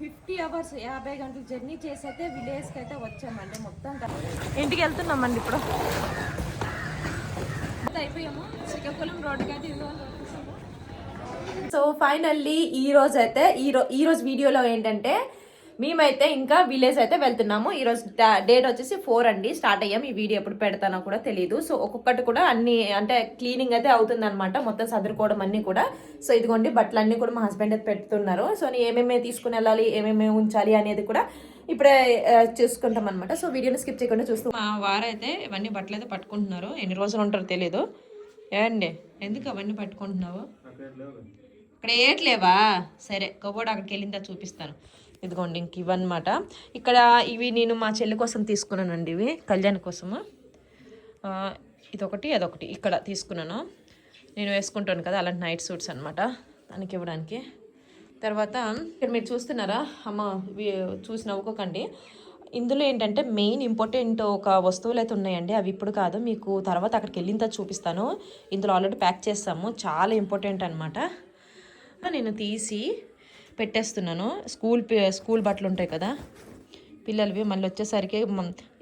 Fifty hours యాభై గంటలు journey చేసి అయితే విలేజ్కి అయితే వచ్చామండి మొత్తం ఇంటికి వెళ్తున్నామండి ఇప్పుడు. అంతా అయిపోయాము? శ్రీకాకుళం రోడ్డుకి అయితే. సో ఫైనల్లీ ఈ రోజు అయితే ఈ రో ఈ రోజు వీడియోలో ఏంటంటే మేమైతే ఇంకా విలేజ్ అయితే వెళ్తున్నాము. ఈ రోజు డేట్ వచ్చేసి ఫోర్ అండి. స్టార్ట్ అయ్యాం. ఈ వీడియో ఎప్పుడు పెడతానో కూడా తెలియదు సో ఒక్కొక్కటి కూడా అన్ని అంటే క్లీనింగ్ అయితే అవుతుంది అనమాట మొత్తం సదురుకోవడం అన్ని కూడా. సో ఇదిగోండి బట్టలు అన్ని కూడా మా హస్బెండ్ అయితే పెడుతున్నారు. సో నేను ఏమేమి తీసుకుని వెళ్ళాలి ఏమేమి ఉంచాలి అనేది కూడా ఇప్పుడే చూసుకుంటాం అనమాట సో వీడియోని స్కిప్ చేయకుండా చూస్తూ మా వారైతే ఇవన్నీ బట్టలు అయితే పట్టుకుంటున్నారు. ఎన్ని రోజులు ఉంటారో తెలియదు ఏమండి ఎందుకు అవన్నీ పట్టుకుంటున్నావు? ఇక్కడ ఏట్లేవా? సరే కబోర్డ్ అక్కడికి వెళ్ళిందా చూపిస్తాను. ఇదిగోండి ఇంక ఇవన్నమాట. ఇక్కడ ఇవి నేను మా చెల్లి కోసం తీసుకున్నానండి ఇవి కళ్యాణ్ కోసము. ఇదొకటి అదొకటి. ఇక్కడ తీసుకున్నాను. నేను వేసుకుంటాను కదా అలాంటి నైట్ సూట్స్ అనమాట దానికి ఇవ్వడానికి. తర్వాత ఇక్కడ మీరు చూస్తున్నారా? అమ్మ చూసి నవ్వుకోకండి. ఇందులో ఏంటంటే మెయిన్ ఇంపార్టెంట్ ఒక వస్తువులు అయితే ఉన్నాయండి. అవి ఇప్పుడు కాదు మీకు తర్వాత అక్కడికి వెళ్ళిన చూపిస్తాను. ఇందులో ఆల్రెడీ ప్యాక్ చేస్తాము చాలా ఇంపార్టెంట్ అనమాట నేను తీసి పెట్టేస్తున్నాను. స్కూల్ పి- స్కూల్ బట్టలు ఉంటాయి కదా పిల్లలవి మళ్ళీ వచ్చేసరికి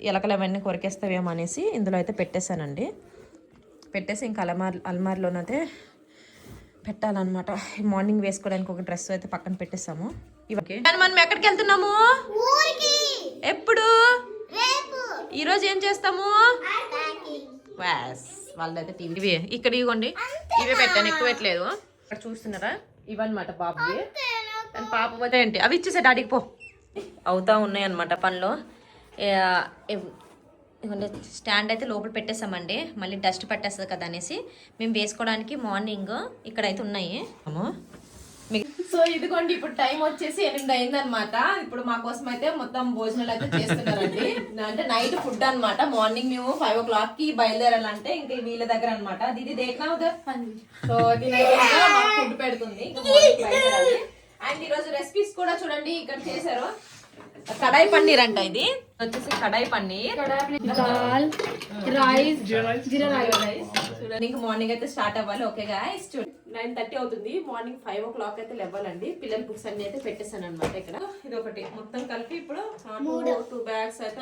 ఎలకలు అవన్నీ కొరికేస్తావేమో అనేసి ఇందులో అయితే పెట్టేశానండి. పెట్టేసి ఇంకా అలమార్ అల్మార్లోనైతే పెట్టాలన్నమాట. మార్నింగ్ వేసుకోవడానికి ఒక డ్రెస్ అయితే పక్కన పెట్టేసాము ఇవకి మనం ఎక్కడికి వెళ్తున్నాము? ఎప్పుడు? ఈరోజు ఏం చేస్తాము? వాస్ వాళ్ళైతే టీవీ. ఇవి ఇక్కడ ఇవ్వండి. ఇవే పెట్టాను ఎక్కువ పెట్టలేదు. ఇక్కడ చూస్తున్నారా? ఇవన్నమాట బాబువి. కానీ పాప పోతే ఏంటి? అవి ఇచ్చేసే డాడీకి పో. అవుతా ఉన్నాయి అనమాట పనిలో. స్టాండ్ అయితే లోపల పెట్టేసామండి. మళ్ళీ డస్ట్ పట్టేస్తుంది కదా అనేసి. మేము వేసుకోవడానికి మార్నింగ్ ఇక్కడ అయితే ఉన్నాయి సో ఇదిగోండి ఇప్పుడు టైం వచ్చేసి ఎనిమిది అయిందనమాట ఇప్పుడు మా కోసం అయితే మొత్తం భోజనాలు అయితే చేస్తున్నారండి. అంటే నైట్ ఫుడ్ అన్నమాట. మార్నింగ్ మేము ఫైవ్ ఓ క్లాక్కి బయలుదేరాలంటే ఇంకా వీళ్ళ దగ్గర అనమాట దీది దేఖనా సో ఫుడ్ పెడుతుంది. అండ్ ఈ రోజు రెసిపీస్ కూడా చూడండి ఇక్కడ చేశారు. కడాయి పన్నీర్ అంట ఇది. వచ్చేసి kadai paneer. Rice jeera rice. చూడండి ఇంకా మార్నింగ్ అయితే స్టార్ట్ అవ్వాలి. ఓకే గాయస్ చూడండి. నైన్ థర్టీ అవుతుంది. మార్నింగ్ ఫైవ్ ఓ క్లాక్ అయితే లేవాలండి. పిల్లల బుక్స్ అన్ని అయితే పెట్టేశాను అనమాట ఇక్కడ. ఇది ఒకటి మొత్తం కలిపి ఇప్పుడు టూ బ్యాగ్స్ అయితే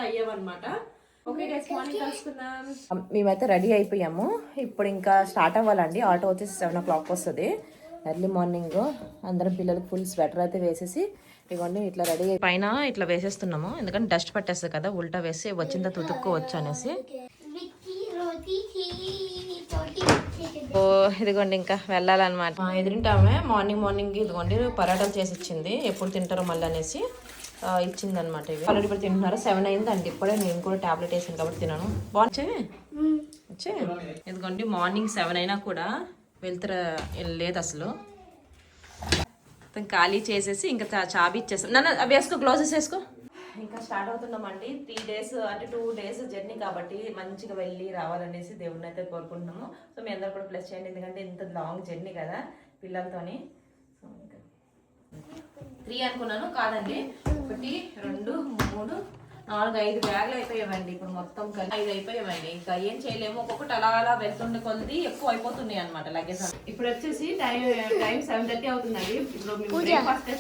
కలుసుకుందాం. మేమైతే రెడీ అయిపోయాము. ఇప్పుడు ఇంకా స్టార్ట్ అవ్వాలండి. ఆటో వచ్చేసి సెవెన్ ఓ క్లాక్ వస్తుంది. ఎర్లీ మార్నింగ్ అందరం పిల్లలకు ఫుల్ స్వెటర్ అయితే వేసేసి ఇవన్నీ ఇట్లా రెడీ పైన ఇట్లా వేసేస్తున్నాము. ఎందుకంటే డస్ట్ పట్టేస్తుంది కదా ఉల్టా వేసి వచ్చిందా తుతుక్కోవచ్చు అనేసి. ఓ ఇదిగోండి ఇంకా వెళ్ళాలన్నమాట. ఎదురుంటామే మార్నింగ్ మార్నింగ్ ఇదిగోండి పరాటాలు చేసి ఇచ్చింది. ఎప్పుడు తింటారో మళ్ళీ అనేసి ఇచ్చిందనమాట ఇవి. ఆల్రెడీ ఇప్పుడు తింటున్నారు? సెవెన్ అయిందండి. ఇప్పుడే నేను కూడా టాబ్లెట్ వేసాను కాబట్టి తిన్నాను బాగుంది. ఇదిగోండి మార్నింగ్ సెవెన్ అయినా కూడా వెళ్తర లేదు అసలు. ఖాళీ చేసేసి ఇంకా చా- చాబీ ఇచ్చేస్తాం నన్ను అవి వేసుకో గ్లౌజెస్ వేసుకో. ఇంకా స్టార్ట్ అవుతున్నామండి. త్రీ డేస్ అంటే టూ డేస్ జర్నీ కాబట్టి మంచిగా వెళ్ళి రావాలనేసి దేవుడిని అయితే కోరుకుంటున్నాము. సో మీ అందరు కూడా ప్లస్ చేయండి. ఎందుకంటే ఇంత లాంగ్ జర్నీ కదా పిల్లలతోని. సో ఇంకా. త్రీ అనుకున్నాను కాదండి. ఒకటి రెండు మూడు నాలుగు ఐదు బ్యాగులు అయిపోయామండి ఇప్పుడు మొత్తం కలిపి ఐదు అయిపోయామండి ఇంకా ఏం చేయలేము. ఒక్కొక్కటి అలా అలా వెళ్తుండే కొద్ది ఎక్కువ అయిపోతున్నాయి అనమాట లగేజ్ ఇప్పుడు వచ్చేసి టైం టైం సెవెన్ థర్టీ అవుతుందండి. ఇప్పుడు బ్రేక్ఫాస్ట్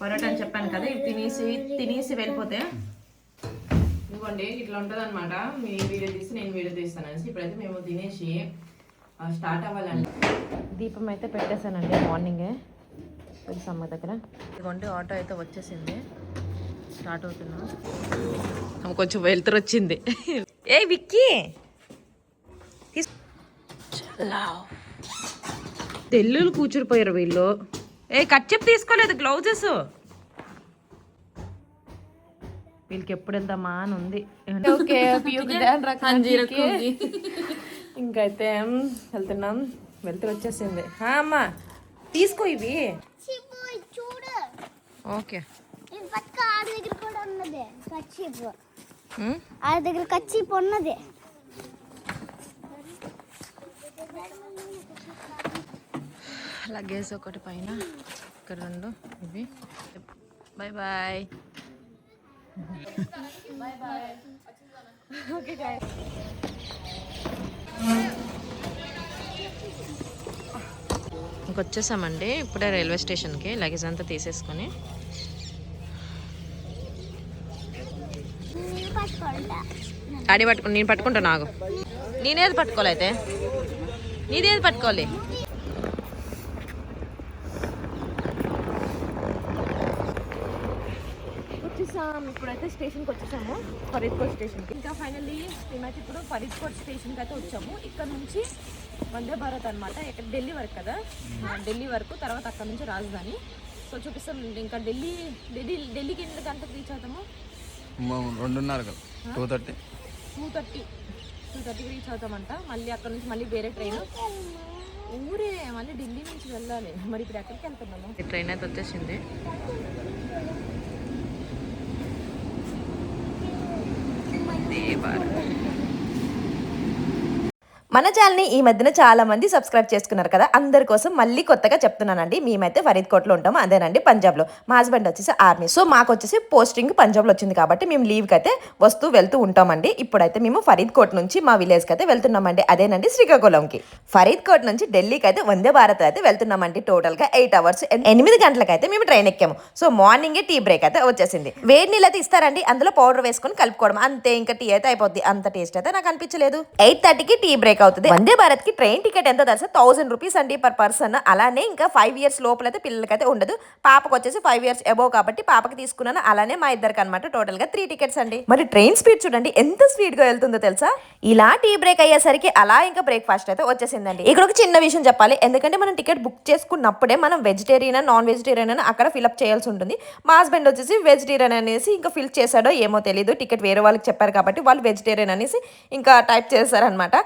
పరోటా. అని చెప్పాను కదా ఇది తినేసి తినేసి వెళ్ళిపోతే? ఇవ్వండి ఇట్లా ఉంటుంది అనమాట మీ వీడియో తీసి నేను వీడియో తీస్తాను అనేసి ఇప్పుడైతే మేము తినేసి స్టార్ట్ అవ్వాలండి. దీపం అయితే పెట్టేశానండి మార్నింగే తెలుసమ్మ దగ్గర. ఇదిగోండి ఆటో అయితే వచ్చేసింది. స్టార్ట్ అవుతున్నాం. కొంచెం వెళ్తురు వచ్చింది. ఏ విక్కీ. తెల్లులు కూర్చురిపోయారు వీళ్ళు. ఏ కట్ చెప్పి తీసుకోలేదు గ్లౌజెస్. వీళ్ళకి ఎప్పుడు వెళ్దామా అని ఉంది. ఓకే ఇంకైతే వెళ్తున్నాం. వెళ్తూ వచ్చేసింది. అమ్మా తీసుకో ఇవి. ఓకే. పక్క ఆడి దగ్గర కూడా ఉన్నది కచ్చిపు. ఆడి దగ్గర కచ్చిపు ఉన్నది. లగేజ్ ఒకటి పైన ఇక్కడ రెండు ఇవి. Bye bye. స్టేషన్కి వచ్చేసామండి ఇప్పుడే రైల్వే స్టేషన్కి లగేజ్ అంతా తీసేసుకొని నేను పట్టుకుంటా డాడీ పట్టుకుని నేను పట్టుకుంటా నాకు నేనేది పట్టుకోవాలి అయితే? నీదేది పట్టుకోవాలి? వచ్చేసాం ఇప్పుడైతే స్టేషన్కి వచ్చేసాము ఫరీద్కోట్ స్టేషన్కి. ఇంకా ఫైనల్లీ మేమైతే ఇప్పుడు ఫరీద్కోట్ స్టేషన్కి అయితే వచ్చాము. ఇక్కడ నుంచి వందే భారత్ అనమాట ఇక్కడ ఢిల్లీ వరకు కదా? ఢిల్లీ వరకు తర్వాత అక్కడ నుంచి రాజధాని. సో చూపిస్తాం ఇంకా ఢిల్లీ ఢిల్లీ ఢిల్లీకి ఎన్ని గంటలకు రీచ్ అవుతాము? రెండున్నర కదా. Two thirty two thirty two థర్టీకి రీచ్ అవుతామంట. మళ్ళీ అక్కడ నుంచి మళ్ళీ వేరే ట్రైన్. ఊరే మళ్ళీ ఢిల్లీ నుంచి వెళ్ళాలి. మరి ఇప్పుడు ఎక్కడికి వెళ్తున్నాము? ఈ ట్రైన్ అయితే వచ్చేసింది. భారత్. మన ఛానల్ని ఈ మధ్యన చాలా మంది సబ్స్క్రైబ్ చేసుకున్నారు కదా అందరి కోసం మళ్ళీ కొత్తగా చెప్తున్నానండి. మేమైతే ఫరీద్కోట్లో ఉంటాము? అదేనండి పంజాబ్లో. మా హస్బెండ్ వచ్చేసి ఆర్మీ సో మాకు వచ్చేసి పోస్టింగ్ పంజాబ్లో వచ్చింది కాబట్టి మేము లీవ్కి అయితే వస్తూ వెళ్తూ ఉంటామండి. ఇప్పుడైతే మేము ఫరీద్కోట్ నుంచి మా విలేజ్కి అయితే వెళ్తున్నామండి. అదేనండి శ్రీకాకుళంకి. ఫరీద్కోట్ నుంచి ఢిల్లీకి అయితే వందే భారత్ అయితే వెళ్తున్నామండి. టోటల్గా ఎయిట్ అవర్స్ ఎనిమిది గంటలకైతే మేము ట్రైన్ ఎక్కాము. సో మార్నింగే టీ బ్రేక్ అయితే వచ్చేసింది. వేడి నీళ్ళు అయితే ఇస్తారండి. అందులో పౌడర్ వేసుకొని కలుపుకోవడం. అంతే ఇంకా టీ అయితే అయిపోద్ది. అంత టేస్ట్ అయితే నాకు అనిపించలేదు. ఎయిట్ థర్టీకి టీ బ్రేక్ అవుతుంది. వందే భారత్కి ట్రైన్ టికెట్ ఎంత తెలుసా? థౌసండ్ రూపీస్ అండి పర్ పర్సన్. అలానే ఇంకా ఫైవ్ ఇయర్స్ లోపల అయితే పిల్లలకైతే ఉండదు. పాపకు వచ్చేసి ఫైవ్ ఇయర్స్ అబోవ్ కాబట్టి పాపకి తీసుకున్నాను. అలానే మా ఇద్దరికి అనమాట టోటల్గా త్రీ టికెట్స్ అండి. మరి ట్రైన్ స్పీడ్ చూడండి ఎంత స్పీడ్గా వెళ్తుందో తెలుసా? ఇలా టీ బ్రేక్ అయ్యేసరికి అలా ఇంకా బ్రేక్ఫాస్ట్ అయితే వచ్చేసిందండి. ఇక్కడ ఒక చిన్న విషయం చెప్పాలి. ఎందుకంటే మనం టికెట్ బుక్ చేసుకున్నప్పుడే మనం వెజిటేరియన్ నాన్ వెజిటేరియన్ అని అక్కడ ఫిల్అప్ చేయాల్సి ఉంటుంది. మా హస్బెండ్ వచ్చేసి వెజిటేరియన్ అనేసి ఇంకా ఫిల్ చేశాడో ఏమో తెలియదు టికెట్ వేరే వాళ్ళకి చెప్పారు కాబట్టి వాళ్ళు వెజిటేరియన్ అనేసి ఇంకా టైప్ చేశారనమాట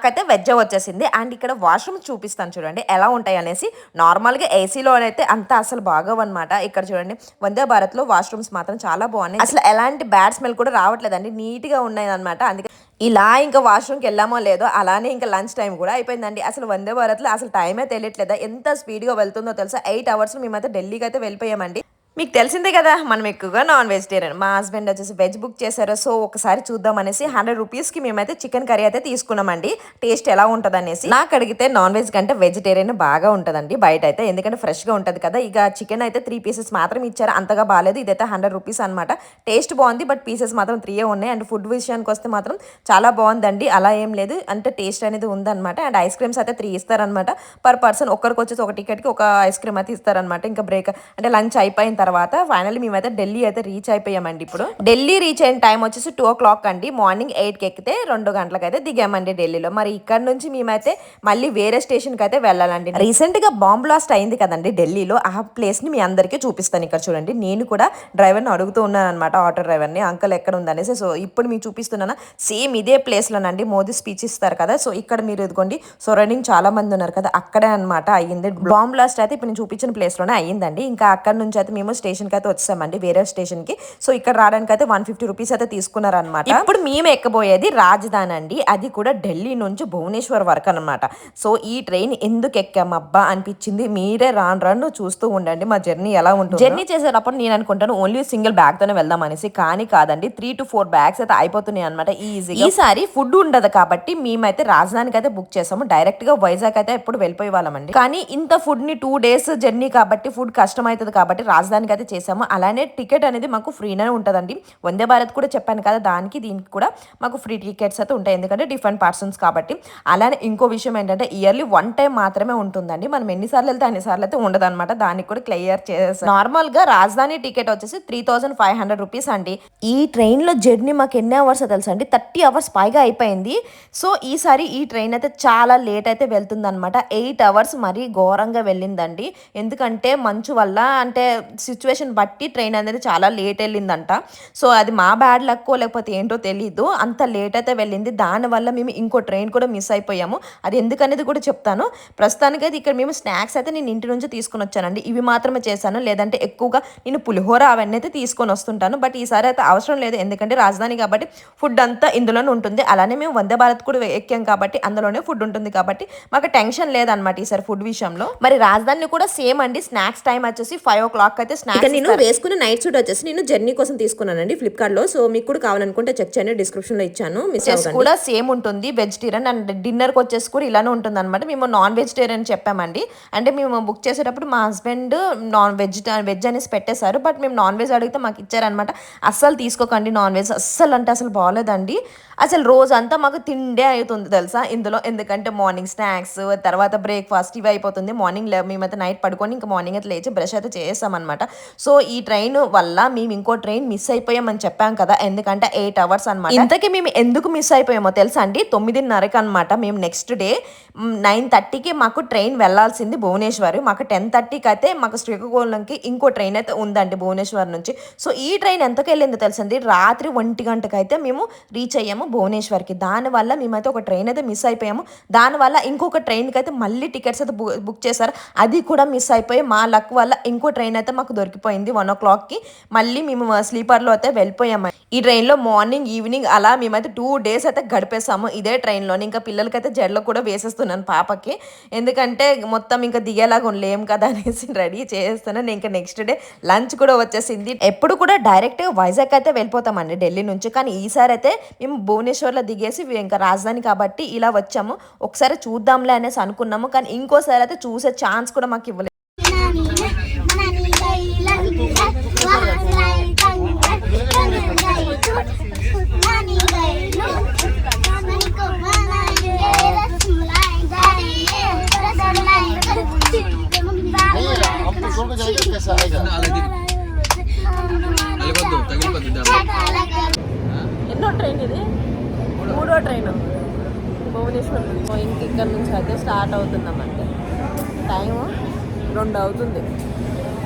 నాకైతే వెజ్ వచ్చేసింది. అండ్ ఇక్కడ వాష్రూమ్ చూపిస్తాను చూడండి ఎలా ఉంటాయి అనేసి. నార్మల్గా ఏసీలో అయితే అంత అసలు బాగవన్నమాట ఇక్కడ చూడండి వందే భారత్లో వాష్రూమ్స్ మాత్రం చాలా బాగున్నాయి. అసలు ఎలాంటి బ్యాడ్ స్మెల్ కూడా రావట్లేదండి. నీట్గా ఉన్నాయి అనమాట అందుకే ఇలా ఇంకా వాష్రూమ్కి వెళ్ళామో లేదో అలానే ఇంకా లంచ్ టైం కూడా అయిపోయిందండి. అసలు వందే భారత్లో అసలు టైమే తెలియట్లేదా? ఎంత స్పీడ్గా వెళ్తుందో తెలుసా? ఎయిట్ అవర్స్ మేమైతే ఢిల్లీకి అయితే వెళ్ళిపోయామండి. మీకు తెలిసిందే కదా మనం ఎక్కువగా నాన్ వెజిటేరియన్ మా హస్బెండ్ వచ్చేసి వెజ్ బుక్ చేశారు సో ఒకసారి చూద్దాం అనేసి హండ్రెడ్ రూపీస్కి మేమైతే చికెన్ కర్రీ అయితే తీసుకున్నామండి. టేస్ట్ ఎలా ఉంటుంది అనేసి నాకు అడిగితే నాన్ వెజ్ కంటే వెజిటేరియన్ బాగా ఉంటుందండి బయట అయితే. ఎందుకంటే ఫ్రెష్గా ఉంటుంది కదా ఇక చికెన్ అయితే త్రీ పీసెస్ మాత్రం ఇచ్చారు అంతగా బాగాలేదు ఇదైతే హండ్రెడ్ రూపీస్ అనమాట టేస్ట్ బాగుంది బట్ పీసెస్ మాత్రం త్రీయే ఉన్నాయి. అండ్ ఫుడ్ విషయానికి వస్తే మాత్రం చాలా బాగుందండి అలా ఏం లేదు. అంటే టేస్ట్ అనేది ఉందన్నమాట. అండ్ ఐస్ క్రీమ్స్ అయితే త్రీ ఇస్తారనమాట పర్ పర్సన్ ఒక్కరికి వచ్చేసి ఒక టికెట్కి ఒక ఐస్ క్రీమ్ అయితే ఇస్తారనమాట ఇంకా బ్రేక్ అంటే లంచ్ అయిపోయిన తర్వాత ఫైనల్లీ మేమైతే ఢిల్లీ అయితే రీచ్ అయిపోయామండి ఇప్పుడు. ఢిల్లీ రీచ్ అయిన టైం వచ్చేసి టూ ఓ క్లాక్ అండి మార్నింగ్ ఎయిట్కి ఎక్కితే రెండు గంటలకు అయితే దిగామండి ఢిల్లీలో. మరి ఇక్కడ నుంచి మేమైతే మళ్ళీ వేరే స్టేషన్కి అయితే వెళ్ళాలండి. రీసెంట్గా బాంబ్ బ్లాస్ట్ అయింది కదండి ఢిల్లీలో. ఆ ప్లేస్ని మీ అందరికీ చూపిస్తాను ఇక్కడ చూడండి. నేను కూడా డ్రైవర్ని అడుగుతూ ఉన్నాను అనమాట ఆటో డ్రైవర్ని అంకల్ ఎక్కడ ఉందనేసి. సో ఇప్పుడు మీకు చూపిస్తున్నాను. సేమ్ ఇదే ప్లేస్లోనండి మోదీ స్పీచ్ ఇస్తారు కదా. సో ఇక్కడ మీరు ఇదిగోండి. సరౌండింగ్ చాలా మంది ఉన్నారు కదా. అక్కడే అనమాట అయ్యింది. బాంబ్ బ్లాస్ట్ అయితే ఇప్పుడు నేను చూపించిన ప్లేస్లోనే అయ్యిందండి. ఇంకా అక్కడ నుంచి అయితే మేము స్టేషన్కి అయితే వచ్చామండి వేరే స్టేషన్కి. సో ఇక్కడ రావడానికి అయితే వన్ ఫిఫ్టీ రూపీస్ అయితే తీసుకున్నారనమాట ఇప్పుడు మేము ఎక్కబోయేది రాజధాని అండి. అది కూడా ఢిల్లీ నుంచి భువనేశ్వర్ వరకు అనమాట సో ఈ ట్రైన్ ఎందుకు ఎక్కామబ్బా అనిపించింది. మీరే రాను రాను చూస్తూ ఉండండి. మా జర్నీ ఎలా ఉంటుంది. జర్నీ చేసేటప్పుడు నేను అనుకుంటాను ఓన్లీ సింగిల్ బ్యాగ్ తోనే వెళ్దాం అనేసి. కానీ కాదండి త్రీ టు ఫోర్ బ్యాగ్స్ అయితే అయిపోతున్నాయి అనమాట ఈజీ ఈసారి ఫుడ్ ఉండదు కాబట్టి మేమైతే రాజధానికి అయితే బుక్ చేసాము. డైరెక్ట్గా వైజాగ్ అయితే ఎప్పుడు వెళ్ళిపోయే వాళ్ళమండి కానీ ఇంత ఫుడ్ని టూ డేస్ జర్నీ కాబట్టి ఫుడ్ కష్టం అవుతుంది కాబట్టి రాజధానికి అయితే చేసాము అలానే టికెట్ అనేది మాకు ఫ్రీనే ఉంటుందండి. వందే భారత్ కూడా చెప్పాను కదా దానికి దీనికి కూడా మాకు ఫ్రీ టికెట్స్ అయితే ఉంటాయి. ఎందుకంటే డిఫరెంట్ పర్సన్స్ కాబట్టి. అలానే ఇంకో విషయం ఏంటంటే ఇయర్లీ వన్ టైం మాత్రమే ఉంటుందండి. మనం ఎన్నిసార్లు వెళ్తే అన్నిసార్లు అయితే ఉండదు అనమాట దానికి కూడా క్లియర్ చేసేసాం నార్మల్గా రాజధాని టికెట్ వచ్చేసి three thousand five hundred rupees అండి. ఈ ట్రైన్లో జర్నీ మాకు ఎన్ని అవర్స్ తెలుసు అండి? థర్టీ అవర్స్ పైగా అయిపోయింది. సో ఈసారి ఈ ట్రైన్ అయితే చాలా లేట్ అయితే వెళ్తుందనమాట ఎయిట్ అవర్స్ మరీ ఘోరంగా వెళ్ళిందండి. ఎందుకంటే మంచు వల్ల అంటే సిచ్యువేషన్ బట్టి ట్రైన్ అనేది చాలా లేట్ వెళ్ళిందంట. సో అది మా బ్యాడ్ లక్కో లేకపోతే ఏంటో తెలీదు. అంత లేట్ అయితే వెళ్ళింది. దానివల్ల మేము ఇంకో ట్రైన్ కూడా మిస్ అయిపోయాము. అది ఎందుకనేది కూడా చెప్తాను. ప్రస్తుతానికి అయితే ఇక్కడ మేము స్నాక్స్ అయితే నేను ఇంటి నుంచి తీసుకొని వచ్చానండి. ఇవి మాత్రమే చేశాను. లేదంటే ఎక్కువగా నేను పులిహోర అవన్నీ అయితే తీసుకొని వస్తుంటాను. బట్ ఈసారి అయితే అవసరం లేదు. ఎందుకంటే రాజధాని కాబట్టి ఫుడ్ అంతా ఇందులోనే ఉంటుంది. అలానే మేము వందే భారత్ కూడా ఎక్కాం కాబట్టి అందులోనే ఫుడ్ ఉంటుంది కాబట్టి మాకు టెన్షన్ లేదనమాట ఈసారి ఫుడ్ విషయంలో. మరి రాజధాని కూడా సేమ్ అండి. స్నాక్స్ టైం వచ్చేసి ఫైవ్ ఓ క్లాక్ అయితే స్నాక్స్ నేను వేసుకున్న నైట్ సూట్ వచ్చేసి నేను జర్నీ కోసం తీసుకున్నానండి ఫ్లిప్కార్ట్లో సో మీకు కూడా కావాలనుకుంటే చెక్ చేయండి డిస్క్రిప్షన్లో ఇచ్చాను మిస్ కూడా సేమ్ ఉంటుంది. వెజిటేరియన్ అండ్ డిన్నర్కి వచ్చేసి కూడా ఇలానే ఉంటుంది అనమాట మేము నాన్ వెజిటేరియన్ చెప్పామండి. అంటే మేము బుక్ చేసేటప్పుడు మా హస్బెండ్ నాన్ వెజ్ వెజ్ అనేసి పెట్టేశారు. బట్ మేము నాన్ వెజ్ అడిగితే మాకు ఇచ్చారనమాట అస్సలు తీసుకోకండి నాన్ వెజ్ అస్సలు అంటే అసలు బాగాలేదండి. అసలు రోజంతా మాకు తిండే అవుతుంది తెలుసా? ఇందులో ఎందుకంటే మార్నింగ్ స్నాక్స్ తర్వాత బ్రేక్ఫాస్ట్ ఇవి అయిపోతుంది. మార్నింగ్ మేమైతే నైట్ పడుకొని ఇంకా మార్నింగ్ అయితే లేచి బ్రష్ అయితే చేస్తామన్నమాట సో ఈ ట్రైన్ వల్ల మేము ఇంకో ట్రైన్ మిస్ అయిపోయామని చెప్పాం కదా ఎందుకంటే ఎయిట్ అవర్స్ అనమాట ఇంతకీ మేము ఎందుకు మిస్ అయిపోయామో తెలుసా అండి? తొమ్మిదిన్నరకి అనమాట మేము నెక్స్ట్ డే నైన్ థర్టీకి మాకు ట్రైన్ వెళ్ళాల్సింది భువనేశ్వర్. మాకు టెన్ థర్టీకి అయితే మాకు శ్రీకాకుళంకి ఇంకో ట్రైన్ అయితే ఉందండి భువనేశ్వర్ నుంచి. సో ఈ ట్రైన్ ఎంతకు వెళ్ళిందో తెలుసండి రాత్రి ఒంటి గంటకి అయితే మేము రీచ్ అయ్యాము భువనేశ్వర్కి. దానివల్ల మేమైతే ఒక ట్రైన్ అయితే మిస్ అయిపోయాము. దానివల్ల ఇంకొక ట్రైన్కి అయితే మళ్ళీ టికెట్స్ అయితే బుక్ చేశారు. అది కూడా మిస్ అయిపోయి మా లక్ వల్ల ఇంకో ట్రైన్ అయితే మాకు దొరికిపోయింది వన్ ఓ క్లాక్కి. మళ్ళీ మేము స్లీపర్లో అయితే వెళ్ళిపోయాము ఈ ట్రైన్లో మార్నింగ్ ఈవినింగ్ అలా మేమైతే టూ డేస్ అయితే గడిపేసాము ఇదే ట్రైన్లోని. ఇంకా పిల్లలకైతే జడలో కూడా వేసేస్తున్నాను పాపకి. ఎందుకంటే మొత్తం ఇంకా దిగేలాగా లేం కదా అనేసి రెడీ చేస్తున్నాను ఇంకా నెక్స్ట్ డే లంచ్ కూడా వచ్చేసింది. ఎప్పుడు కూడా డైరెక్ట్ వైజాగ్ అయితే వెళ్ళిపోతామండి ఢిల్లీ నుంచి. కానీ ఈసారి అయితే మేము భువనేశ్వర్లో దిగేసి ఇంకా రాజధాని కాబట్టి ఇలా వచ్చాము. ఒకసారి చూద్దాంలే అనేసి అనుకున్నాము. కానీ ఇంకోసారి అయితే చూసే ఛాన్స్ కూడా మాకు ఇవ్వలేదు ఎన్నో ట్రైన్ ఇది? మూడో ట్రైన్ భువనేశ్వర్ నుంచి. ఇంక ఇక్కడ నుంచి అయితే స్టార్ట్ అవుతుందామంటే టైం రెండు అవుతుంది.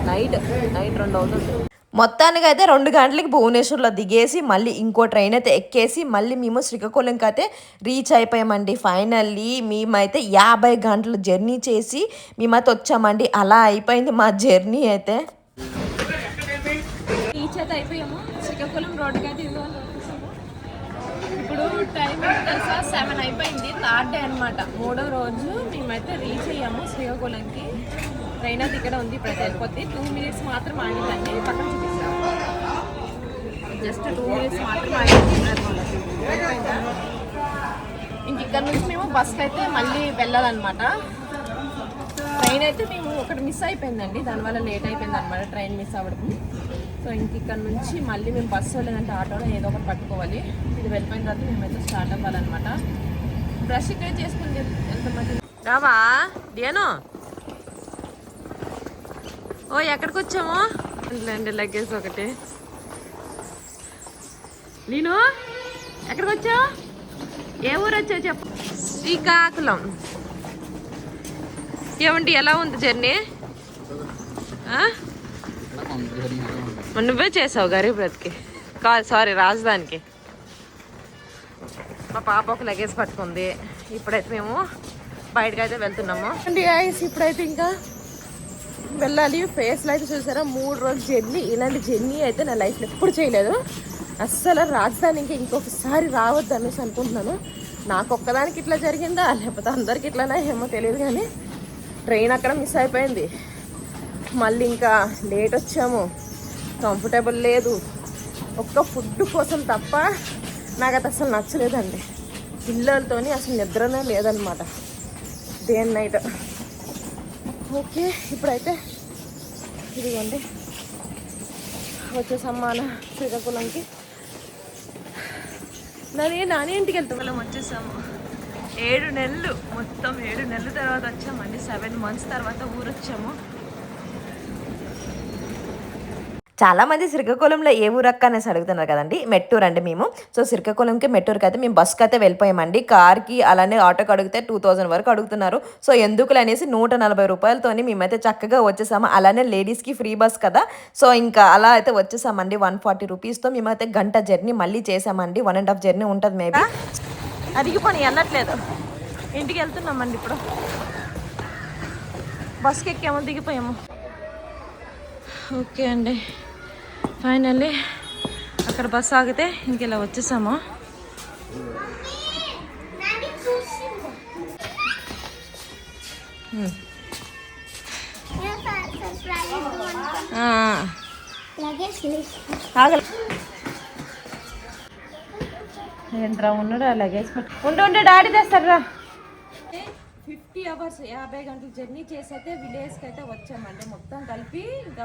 నైట్ నైట్ రెండు అవుతుంది. మొత్తానికి అయితే రెండు గంటలకి భువనేశ్వర్లో దిగేసి మళ్ళీ ఇంకో ట్రైన్ అయితే ఎక్కేసి మళ్ళీ మేము శ్రీకాకుళంకి అయితే రీచ్ అయిపోయామండి. ఫైనల్లీ మేమైతే యాభై గంటలు జర్నీ చేసి మేమైతే వచ్చామండి. అలా అయిపోయింది మా జర్నీ అయితే. రీచ్ అయితే అయిపోయాము. శ్రీకాకుళం రోడ్డుకి అయితే ఇప్పుడు టైం తెలుసా సెవెన్ అయిపోయింది. థర్డ్ డే అనమాట మూడో రోజు మేమైతే రీచ్ అయ్యాము శ్రీకాకుళంకి. ట్రైన్ అయితే ఇక్కడ ఉంది ఇప్పుడు వెళ్ళిపోతే టూ మినిట్స్ మాత్రం ఆగిందండి పక్కన చూపిస్తాము జస్ట్ టూ మినిట్స్ మాత్రం ఆగింది. ఇంక ఇక్కడ నుంచి మేము బస్కి అయితే మళ్ళీ వెళ్ళాలన్నమాట. ట్రైన్ అయితే మేము ఒకటి మిస్ అయిపోయిందండి. దానివల్ల లేట్ అయిపోయింది అనమాట ట్రైన్ మిస్ అవ్వడం. సో ఇంక ఇక్కడ నుంచి మళ్ళీ మేము బస్సు లేదంటే ఆటోలో ఏదో ఒకటి పట్టుకోవాలి. ఇది వెళ్ళిపోయిన తర్వాత మేమైతే స్టార్ట్ అవ్వాలన్నమాట. బ్రష్ ఇక్కడ చేసుకుంది ఎంతమంది రావా? డియాను ఓ ఎక్కడికి వచ్చాము లేండి లగేజ్ ఒకటి. నేను ఎక్కడికి వచ్చావు ఏ ఊరు వచ్చావు చెప్పు. శ్రీకాకుళం. ఏమండి ఎలా ఉంది జర్నీ? నువ్వే చేసావు గరీబ్ రథ్కి కాదు సారీ రాజధానికి. మా పాప ఒక లగేజ్ పట్టుకుంది. ఇప్పుడైతే మేము బయటకు అయితే వెళ్తున్నాము. అండి ఇప్పుడైతే ఇంకా వెళ్ళాలి. ఫేస్లో అయితే చూసారా మూడు రోజులు జర్నీ. ఇలాంటి జర్నీ అయితే నా లైఫ్లో ఎప్పుడు చేయలేదు. అస్సలు రాజధాని ఇంకా ఇంకొకసారి రావద్దు అనేసి అనుకుంటున్నాను. నాకు ఒక్కదానికి ఇట్లా జరిగిందా? లేకపోతే అందరికి ఇట్లానే ఏమో తెలియదు కానీ ట్రైన్ అక్కడ మిస్ అయిపోయింది. మళ్ళీ ఇంకా లేట్ వచ్చాము. కంఫర్టబుల్ లేదు. ఒక్క ఫుడ్ కోసం తప్ప నాకు అది అసలు నచ్చలేదండి. పిల్లలతోని అసలు నిద్రనే లేదనమాట. డే అండ్ నైట్ ఓకే ఇప్పుడైతే ఇదిగోండి. వచ్చేసాం మన శ్రీకాకుళంకి. నాని నాని ఇంటికి వెళ్తాం వచ్చేసాము. ఏడు నెలలు మొత్తం ఏడు నెలల తర్వాత వచ్చామండి సెవెన్ మంత్స్ తర్వాత ఊరు వచ్చాము చాలామంది శ్రీకాకుళంలో ఏ ఊరక్క అనేసి అడుగుతున్నారు కదండి. మెట్టూరు అండి మేము. సో శ్రీకాకుళంకి మెట్టూరుకి అయితే మేము బస్కి అయితే వెళ్ళిపోయామండి. కార్కి అలానే ఆటోకి అడిగితే టూ థౌజండ్ వరకు అడుగుతున్నారు. సో ఎందుకులు అనేసి నూట నలభై రూపాయలతోని మేమైతే చక్కగా వచ్చేసాము. అలానే లేడీస్కి ఫ్రీ బస్ కదా. సో ఇంకా అలా అయితే వచ్చేసామండి. వన్ ఫార్టీ రూపీస్తో మేమైతే గంట జర్నీ మళ్ళీ చేసామండి. వన్ అండ్ హాఫ్ జర్నీ ఉంటుంది మేబీ. అదిగిపోయి వెళ్ళట్లేదు ఇంటికి వెళ్తున్నామండి ఇప్పుడు. బస్కి ఎక్కాము దిగిపోయాము. ఓకే అండి. ఫైనల్లీ అక్కడ బస్ ఆగితే ఇంక ఇలా వచ్చేసాము. ఆగల. ఏంట్రా ఉన్నాడు? లగేజ్ ఉండు ఉండు డాడీ తెస్తారా ఫిఫ్టీ అవర్స్ యాభై గంటల జర్నీ చేసి అయితే విలేజ్కి అయితే వచ్చామండి. మొత్తం కలిపి ఇంకా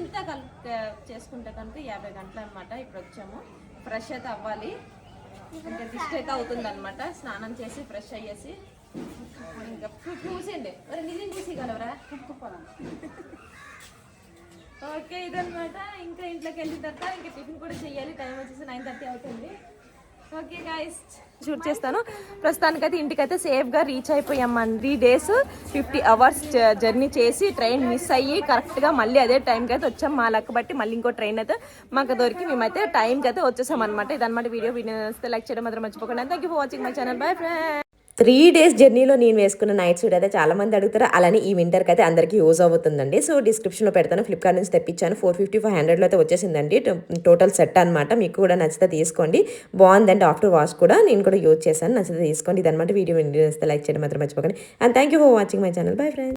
ఇంత కలిపి చేసుకుంటే కనుక యాభై గంటలు అనమాట ఇప్పుడు వచ్చాము ఫ్రెష్ అయితే అవ్వాలి. ఇంకా దిష్టి అయితే అవుతుంది అనమాట స్నానం చేసి ఫ్రెష్ అయ్యేసి. ఇంకా చూసేయండి. మరి నిజం చూసిగలవరా ఓకే ఇదనమాట ఇంకా ఇంట్లోకి వెళ్ళిన తర్వాత ఇంకా టిఫిన్ కూడా చేయాలి. టైం వచ్చేసి నైన్ థర్టీ అవుతుంది. ఓకే గాయస్ షూట్ చేస్తాను. ప్రస్తుతానికైతే ఇంటికైతే సేఫ్గా రీచ్ అయిపోయాం three days fifty hours journey చేసి ట్రైన్ మిస్ అయ్యి కరెక్ట్గా మళ్ళీ అదే టైంకి అయితే వచ్చాం మా లెక్క బట్టి. మళ్ళీ ఇంకో ట్రైన్ అయితే మాకు దొరికి మేమైతే టైంకి అయితే వచ్చేసాం అనమాట ఇదనమాట వీడియో వీడియో లైక్ చేయడం మాత్రం మర్చిపోకుండా. Thank you for watching my channel bye friend three days జర్నీలో నేను వేసుకున్న నైట్ సూట్ అయితే చాలా మంది అడుగుతారు అలానే ఈ వింటర్కి అయితే అందరికీ యూజ్ అవుతుందండి. సో డిస్క్రిప్షన్లో పెడతాను ఫ్లిప్కార్ట్ నుంచి తెప్పించాను ఫోర్ ఫిఫ్టీ ఫైవ్ హండ్రెడ్లో అయితే వచ్చేసిందండి. టోటల్ సెట్ అనమాట మీకు కూడా నచ్చితే తీసుకోండి. బాగుందండి ఆఫ్టర్ వాష్ కూడా నేను కూడా యూజ్ చేశాను నచ్చితే తీసుకోండి. ఇదనమాట వీడియో నచ్చితే లైక్ చేయడం మాత్రం మర్చిపోకండి. And thank you for watching my channel bye friends